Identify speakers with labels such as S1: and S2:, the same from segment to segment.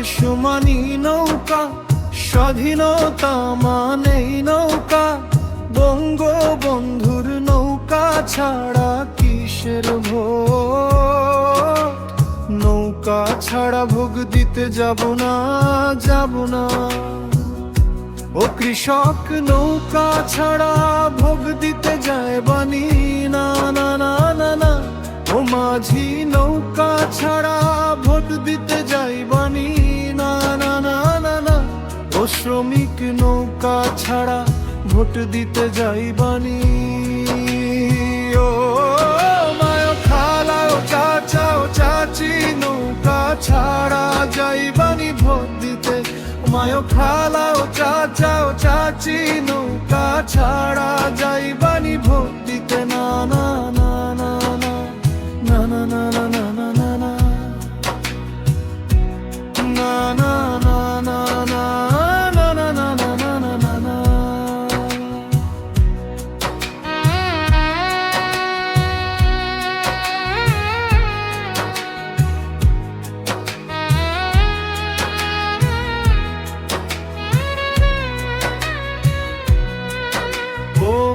S1: বাংলাদেশ নৌকা, স্বাধীনতা মানেই নৌকা। বঙ্গবন্ধুর নৌকা ছাড়া কিসের ভোট? নৌকা ছাড়া ভোগ দিতে যাব না যাব না। ও কৃষক, নৌকা ছাড়া ভোগ দিতে যায় বানি না না না না না। ও মাঝি, নৌকা ছাড়া শ্রমিক নৌকা ছাড়া ভোট দিতে যাইবানি। ও মায় খালাও চাচাও চাচি নৌকা ছাড়া যাইবানি ভোট দিতে। মায় খালাও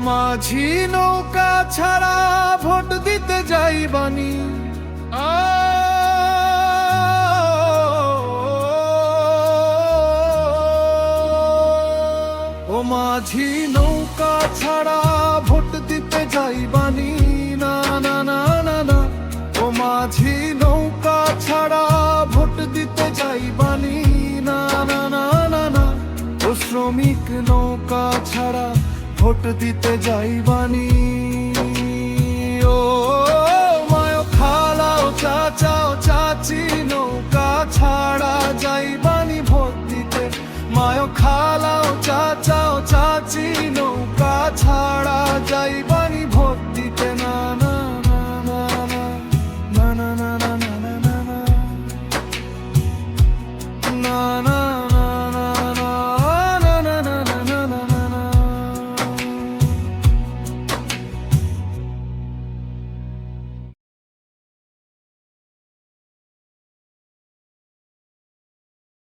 S1: মাঝি নৌকা ছাড়া ভোট দিতে যাই বানি ও মাঝি নৌকা ছাড়া ভোট দিতে যাই বানি না না না না না। ও মাঝি নৌকা ছাড়া ভোট দিতে যাই বানি না না না না না। ও শ্রমিক নৌকা ছাড়া ঠোঁট দিতে যাইবানি ও, মায় খালাও, চাচাও, চাচি, নৌকা ছাড়া যাইবানি ভোট দিতে। মায় খা